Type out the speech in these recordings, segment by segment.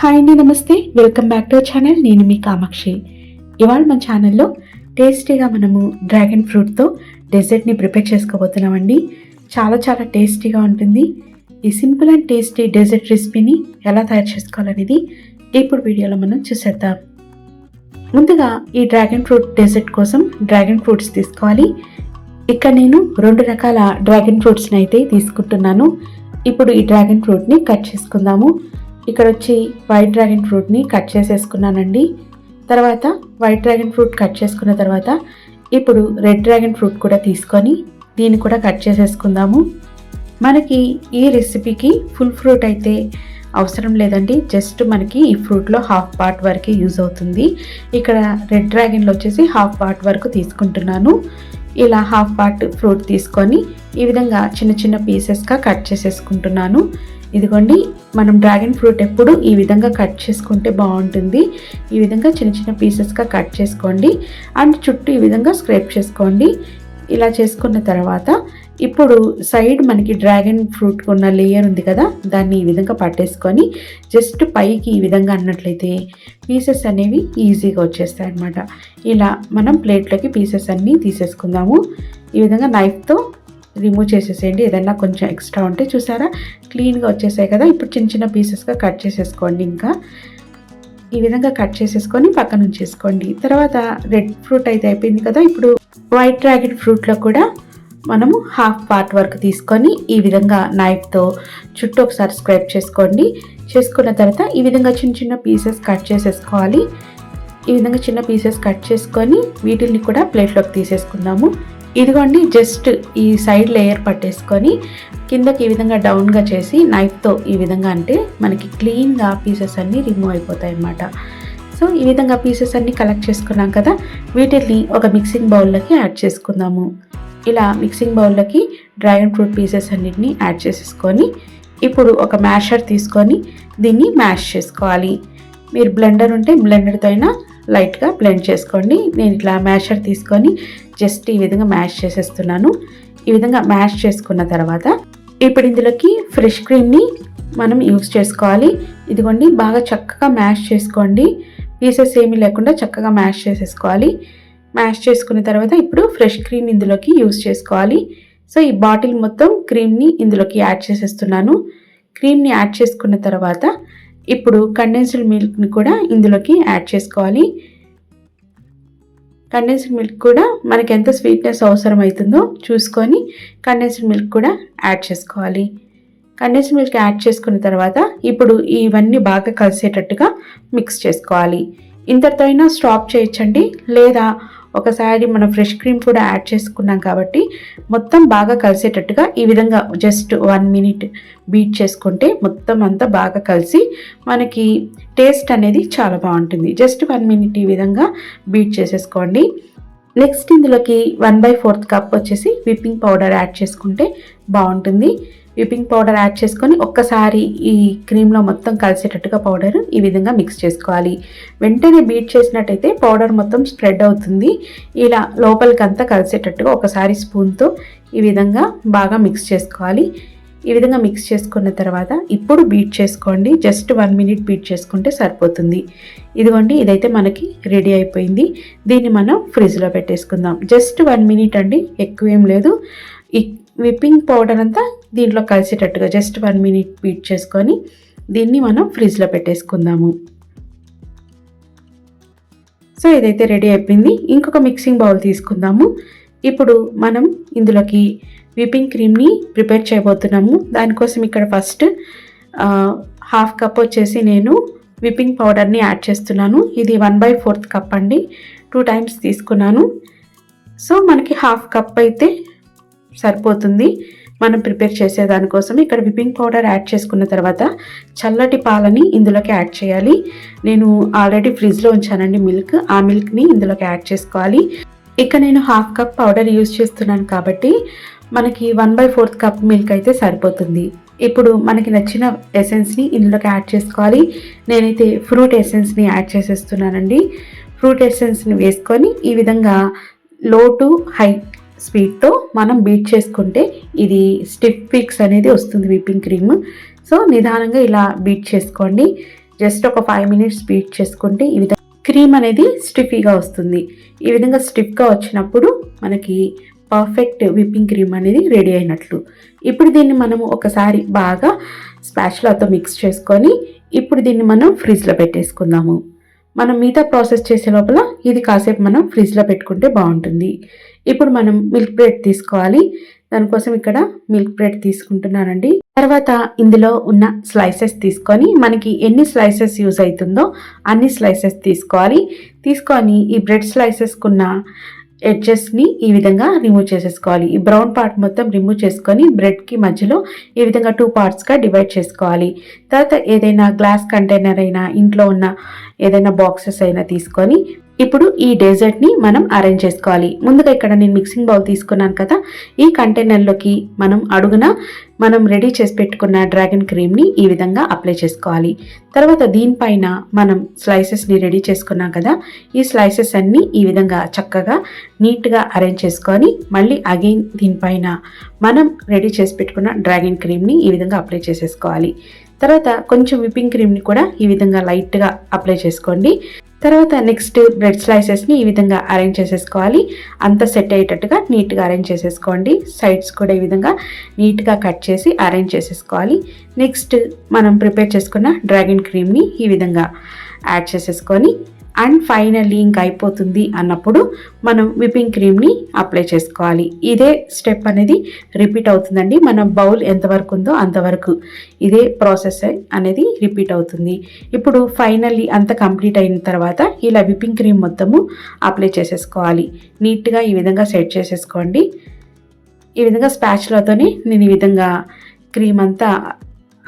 Hi అండి నమస్తే. Welcome back to channel నేను మీ కామాక్షి. ఇవాళ మన ఛానల్లో టేస్టీగా మనము డ్రాగన్ ఫ్రూట్తో డెజర్ట్ని ప్రిపేర్ చేసుకోబోతున్నామండి. చాలా చాలా టేస్టీగా ఉంటుంది. ఈ సింపుల్ అండ్ టేస్టీ డెజర్ట్ రెసిపీని ఎలా తయారు చేసుకోవాలనేది ఇప్పుడు వీడియోలో మనం చూసేద్దాం. ముందుగా ఈ డ్రాగన్ ఫ్రూట్ డెజర్ట్ కోసం డ్రాగన్ ఫ్రూట్స్ తీసుకోవాలి. ఇక్కడ నేను రెండు రకాల డ్రాగన్ ఫ్రూట్స్ని అయితే తీసుకుంటున్నాను. ఇప్పుడు ఈ డ్రాగన్ ఫ్రూట్ని కట్ చేసుకుందాము. ఇక్కడ వచ్చి వైట్ డ్రాగన్ ఫ్రూట్ని కట్ చేసేసుకున్నానండి. తర్వాత వైట్ డ్రాగన్ ఫ్రూట్ కట్ చేసుకున్న తర్వాత ఇప్పుడు రెడ్ డ్రాగన్ ఫ్రూట్ కూడా తీసుకొని దీన్ని కూడా కట్ చేసేసుకుందాము. మనకి ఈ రెసిపీకి ఫుల్ ఫ్రూట్ అయితే అవసరం లేదండి. జస్ట్ మనకి ఈ ఫ్రూట్లో హాఫ్ పార్ట్ వరకే యూజ్ అవుతుంది. ఇక్కడ రెడ్ డ్రాగన్లో వచ్చేసి హాఫ్ పార్ట్ వరకు తీసుకుంటున్నాను. ఇలా హాఫ్ పార్ట్ ఫ్రూట్ తీసుకొని ఈ విధంగా చిన్న చిన్న పీసెస్గా కట్ చేసేసుకుంటున్నాను. ఇదిగోండి మనం డ్రాగన్ ఫ్రూట్ ఎప్పుడు ఈ విధంగా కట్ చేసుకుంటే బాగుంటుంది. ఈ విధంగా చిన్న చిన్న పీసెస్గా కట్ చేసుకోండి. అండ్ చుట్టూ ఈ విధంగా స్క్రేప్ చేసుకోండి. ఇలా చేసుకున్న తర్వాత ఇప్పుడు సైడ్ మనకి డ్రాగన్ ఫ్రూట్ ఉన్న లేయర్ ఉంది కదా దాన్ని ఈ విధంగా పట్టేసుకొని జస్ట్ పైకి ఈ విధంగా అన్నట్లయితే పీసెస్ అనేవి ఈజీగా వచ్చేస్తాయి అన్నమాట. ఇలా మనం ప్లేట్లోకి పీసెస్ అన్నీ తీసేసుకుందాము. ఈ విధంగా నైఫ్తో రిమూవ్ చేసేసేయండి. ఏదైనా కొంచెం ఎక్స్ట్రా ఉంటే చూసారా? క్లీన్గా వచ్చేసాయి కదా. ఇప్పుడు చిన్న చిన్న పీసెస్గా కట్ చేసేసుకోండి ఇంకా. ఈ విధంగా కట్ చేసేసుకొని పక్కన ఉంచేసుకోండి. తర్వాత రెడ్ ఫ్రూట్ అయితే అయిపోయింది కదా. ఇప్పుడు వైట్ డ్రాగన్ ఫ్రూట్లో కూడా మనము హాఫ్ పార్ట్ వరకు తీసుకొని ఈ విధంగా నైఫ్తో చుట్టూ ఒకసారి స్క్రైబ్ చేసుకోండి. చేసుకున్న తర్వాత ఈ విధంగా చిన్న చిన్న పీసెస్ కట్ చేసేసుకోవాలి. ఈ విధంగా చిన్న పీసెస్ కట్ చేసుకొని వీటిల్ని కూడా ప్లేట్లోకి తీసేసుకుందాము. ఇదిగోండి జస్ట్ ఈ సైడ్ లేయర్ పట్టేసుకొని కిందకి ఈ విధంగా డౌన్గా చేసి నైఫ్తో ఈ విధంగా అంటే మనకి క్లీన్గా పీసెస్ అన్నీ రిమూవ్ అయిపోతాయి అన్నమాట. సో ఈ విధంగా పీసెస్ అన్నీ కలెక్ట్ చేసుకున్నాం కదా వీటిని ఒక మిక్సింగ్ బౌల్లోకి యాడ్ చేసుకుందాము. ఇలా మిక్సింగ్ బౌల్లోకి డ్రాగన్ ఫ్రూట్ పీసెస్ అన్నిటిని యాడ్ చేసేసుకొని ఇప్పుడు ఒక మ్యాషర్ తీసుకొని దీన్ని మ్యాష్ చేసుకోవాలి. మీరు బ్లెండర్ ఉంటే బ్లెండర్తో అయినా లైట్గా బ్లెండ్ చేసుకోండి. నేను ఇట్లా మ్యాషర్ తీసుకొని జస్ట్ ఈ విధంగా మ్యాష్ చేసేస్తున్నాను. ఈ విధంగా మ్యాష్ చేసుకున్న తర్వాత ఇప్పుడు ఇందులోకి ఫ్రెష్ క్రీమ్ని మనం యూస్ చేసుకోవాలి. ఇదిగోండి బాగా చక్కగా మ్యాష్ చేసుకోండి. పీసెస్ ఏమీ లేకుండా చక్కగా మ్యాష్ చేసేసుకోవాలి. మ్యాష్ చేసుకున్న తర్వాత ఇప్పుడు ఫ్రెష్ క్రీమ్ ఇందులోకి యూస్ చేసుకోవాలి. సో ఈ బాటిల్ మొత్తం క్రీమ్ని ఇందులోకి యాడ్ చేసేస్తున్నాను. క్రీమ్ని యాడ్ చేసుకున్న తర్వాత ఇప్పుడు కండెన్స్డ్ మిల్క్ని కూడా ఇందులోకి యాడ్ చేసుకోవాలి. కండెన్స్డ్ మిల్క్ కూడా మనకి ఎంత స్వీట్నెస్ అవసరం అవుతుందో చూసుకొని కండెన్స్డ్ మిల్క్ కూడా యాడ్ చేసుకోవాలి. కండెన్స్డ్ మిల్క్ యాడ్ చేసుకున్న తర్వాత ఇప్పుడు ఇవన్నీ బాగా కలిసేటట్టుగా మిక్స్ చేసుకోవాలి. ఇంతటితో అయినా స్టాప్ చేయొచ్చండి. లేదా ఒకసారి మనం ఫ్రెష్ క్రీమ్ కూడా యాడ్ చేసుకున్నాం కాబట్టి మొత్తం బాగా కలిసేటట్టుగా ఈ విధంగా జస్ట్ వన్ మినిట్ బీట్ చేసుకుంటే మొత్తం అంతా బాగా కలిసి మనకి టేస్ట్ అనేది చాలా బాగుంటుంది. జస్ట్ వన్ మినిట్ ఈ విధంగా బీట్ చేసేసుకోండి. నెక్స్ట్ ఇందులోకి వన్ బై ఫోర్త్ కప్ వచ్చేసి విప్పింగ్ పౌడర్ యాడ్ చేసుకుంటే బాగుంటుంది. విప్పింగ్ పౌడర్ యాడ్ చేసుకొని ఒక్కసారి ఈ క్రీమ్లో మొత్తం కలిసేటట్టుగా పౌడర్ ఈ విధంగా మిక్స్ చేసుకోవాలి. వెంటనే బీట్ చేసినట్టయితే పౌడర్ మొత్తం స్ప్రెడ్ అవుతుంది. ఇలా లోపలికంతా కలిసేటట్టుగా ఒకసారి స్పూన్తో ఈ విధంగా బాగా మిక్స్ చేసుకోవాలి. ఈ విధంగా మిక్స్ చేసుకున్న తర్వాత ఇప్పుడు బీట్ చేసుకోండి. జస్ట్ వన్ మినిట్ బీట్ చేసుకుంటే సరిపోతుంది. ఇదిగోండి ఇదైతే మనకి రెడీ అయిపోయింది. దీన్ని మనం ఫ్రిడ్జ్లో పెట్టేసుకుందాం. జస్ట్ వన్ మినిట్ అండి ఎక్కువ ఏం లేదు. ఈ విప్పింగ్ పౌడర్ అంతా దీంట్లో కలిసేటట్టుగా జస్ట్ వన్ మినిట్ బీట్ చేసుకొని దీన్ని మనం ఫ్రిడ్జ్లో పెట్టేసుకుందాము. సో ఇదైతే రెడీ అయిపోయింది. ఇంకొక మిక్సింగ్ బౌల్ తీసుకుందాము. ఇప్పుడు మనం ఇందులోకి విప్పింగ్ క్రీమ్ని ప్రిపేర్ చేయబోతున్నాము. దానికోసం ఇక్కడ ఫస్ట్ హాఫ్ కప్ వచ్చేసి నేను విప్పింగ్ పౌడర్ని యాడ్ చేస్తున్నాను. ఇది వన్ బై ఫోర్త్ కప్ అండి. టూ టైమ్స్ తీసుకున్నాను. సో మనకి హాఫ్ కప్ అయితే సరిపోతుంది. మనం ప్రిపేర్ చేసే దానికోసం ఇక్కడ విప్పింగ్ పౌడర్ యాడ్ చేసుకున్న తర్వాత చల్లటి పాలని ఇందులోకి యాడ్ చేయాలి. నేను ఆల్రెడీ ఫ్రిడ్జ్లో ఉంచానండి మిల్క్. ఆ మిల్క్ని ఇందులోకి యాడ్ చేసుకోవాలి. ఇక నేను హాఫ్ కప్ పౌడర్ యూజ్ చేస్తున్నాను కాబట్టి మనకి one by fourth cup milk అయితే సరిపోతుంది. ఇప్పుడు మనకి నచ్చిన ఎసెన్స్ని ఇందులోకి యాడ్ చేసుకోవాలి. నేనైతే ఫ్రూట్ ఎసెన్స్ని యాడ్ చేసేస్తున్నానండి. ఫ్రూట్ ఎసెన్స్ని వేసుకొని ఈ విధంగా లో టు హై స్పీడ్తో మనం బీట్ చేసుకుంటే ఇది స్టిఫ్ పిక్స్ అనేది వస్తుంది విప్పింగ్ క్రీమ్. సో నిదానంగా ఇలా బీట్ చేసుకోండి. జస్ట్ ఒక ఫైవ్ మినిట్స్ బీట్ చేసుకుంటే ఈ విధంగా క్రీమ్ అనేది స్టిఫీగా వస్తుంది. ఈ విధంగా స్టిఫ్గా వచ్చినప్పుడు మనకి పర్ఫెక్ట్ విప్పింగ్ క్రీమ్ అనేది రెడీ అయినట్లు. ఇప్పుడు దీన్ని మనము ఒకసారి బాగా స్పాచ్లతో మిక్స్ చేసుకొని ఇప్పుడు దీన్ని మనం ఫ్రిడ్జ్లో పెట్టేసుకుందాము. మనం మిగతా ప్రాసెస్ చేసే లోపల ఇది కాసేపు మనం ఫ్రిడ్జ్లో పెట్టుకుంటే బాగుంటుంది. ఇప్పుడు మనం మిల్క్ బ్రెడ్ తీసుకోవాలి. దానికోసం ఇక్కడ మిల్క్ బ్రెడ్ తీసుకుంటున్నానండి. తర్వాత ఇందులో ఉన్న స్లైసెస్ తీసుకొని మనకి ఎన్ని స్లైసెస్ యూజ్ అవుతుందో అన్ని స్లైసెస్ తీసుకోవాలి. తీసుకొని ఈ బ్రెడ్ స్లైసెస్కున్న ఎడ్జెస్ని ఈ విధంగా రిమూవ్ చేసేసుకోవాలి. ఈ బ్రౌన్ పార్ట్ మొత్తం రిమూవ్ చేసుకొని బ్రెడ్కి మధ్యలో ఈ విధంగా టూ పార్ట్స్గా డివైడ్ చేసుకోవాలి. తర్వాత ఏదైనా గ్లాస్ కంటైనర్ అయినా ఇంట్లో ఉన్న ఏదైనా బాక్సెస్ అయినా తీసుకొని ఇప్పుడు ఈ డెజర్ట్ని మనం అరేంజ్ చేసుకోవాలి. ముందుగా ఇక్కడ నేను మిక్సింగ్ బౌల్ తీసుకున్నాను కదా ఈ కంటైనర్లోకి మనం అడుగున మనం రెడీ చేసి పెట్టుకున్న డ్రాగన్ క్రీమ్ని ఈ విధంగా అప్లై చేసుకోవాలి. తర్వాత దీనిపైన మనం స్లైసెస్ని రెడీ చేసుకున్నాం కదా ఈ స్లైసెస్ అన్నీ ఈ విధంగా చక్కగా నీట్గా అరేంజ్ చేసుకొని మళ్ళీ అగైన్ దీనిపైన మనం రెడీ చేసి పెట్టుకున్న డ్రాగన్ క్రీమ్ని ఈ విధంగా అప్లై చేసేసుకోవాలి. తర్వాత కొంచెం విప్పింగ్ క్రీమ్ని కూడా ఈ విధంగా లైట్గా అప్లై చేసుకోండి. తర్వాత నెక్స్ట్ బ్రెడ్ స్లైసెస్ని ఈ విధంగా అరేంజ్ చేసేసుకోవాలి. అంత సెట్ అయ్యేటట్టుగా నీట్గా అరేంజ్ చేసేసుకోండి. సైడ్స్ కూడా ఈ విధంగా నీట్గా కట్ చేసి అరేంజ్ చేసేసుకోవాలి. నెక్స్ట్ మనం ప్రిపేర్ చేసుకున్న డ్రాగన్ క్రీమ్ని ఈ విధంగా యాడ్ చేసేసుకొని అండ్ ఫైనల్లీ ఇంక అయిపోతుంది అన్నప్పుడు మనం విప్పింగ్ క్రీమ్ని అప్లై చేసుకోవాలి. ఇదే స్టెప్ అనేది రిపీట్ అవుతుందండి. మన బౌల్ ఎంతవరకు ఉందో అంతవరకు ఇదే ప్రాసెస్ అనేది రిపీట్ అవుతుంది. ఇప్పుడు ఫైనల్లీ అంత కంప్లీట్ అయిన తర్వాత ఇలా విప్పింగ్ క్రీమ్ మొత్తము అప్లై చేసేసుకోవాలి. నీట్గా ఈ విధంగా సెట్ చేసేసుకోండి. ఈ విధంగా స్పాచ్లతోనే నేను ఈ విధంగా క్రీమ్ అంతా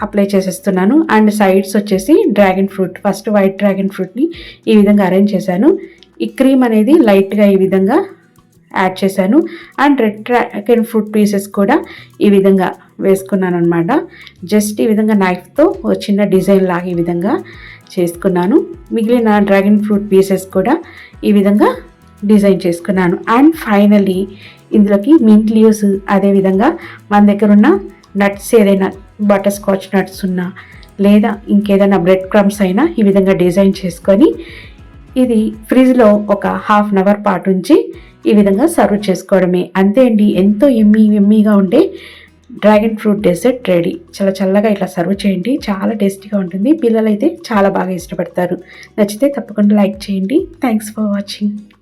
అప్లై చేసేస్తున్నాను. అండ్ సైడ్స్ వచ్చేసి dragon fruit. First white dragon ఫ్రూట్ని ఈ విధంగా అరేంజ్ చేశాను. ఈ క్రీమ్ అనేది లైట్గా ఈ విధంగా యాడ్ చేశాను. And red dragon fruit pieces కూడా ఈ విధంగా వేసుకున్నాను అనమాట జస్ట్ ఈ విధంగా నైఫ్తో ఒక చిన్న డిజైన్ లాగా ఈ విధంగా చేసుకున్నాను. మిగిలిన డ్రాగన్ ఫ్రూట్ పీసెస్ కూడా ఈ విధంగా డిజైన్ చేసుకున్నాను. అండ్ ఫైనలీ ఇందులోకి మింట్ లీవ్స్ అదేవిధంగా మన దగ్గర ఉన్న నట్స్ ఏదైనా బటర్ స్కాచ్ నట్స్ ఉన్నా లేదా ఇంకేదైనా బ్రెడ్ క్రమ్స్ అయినా ఈ విధంగా డిజైన్ చేసుకొని ఇది ఫ్రిడ్జ్లో ఒక హాఫ్ అన్ అవర్ పాటు ఉంచి ఈ విధంగా సర్వ్ చేసుకోవడమే. అంతే అండి ఎంతో ఎమ్మీ ఎమ్మీగా ఉండే డ్రాగన్ ఫ్రూట్ డెజర్ట్ రెడీ చాలా చల్లగా ఇట్లా సర్వ్ చేయండి చాలా టేస్టీగా ఉంటుంది. పిల్లలైతే చాలా బాగా ఇష్టపడతారు. నచ్చితే తప్పకుండా లైక్ చేయండి. Thanks for watching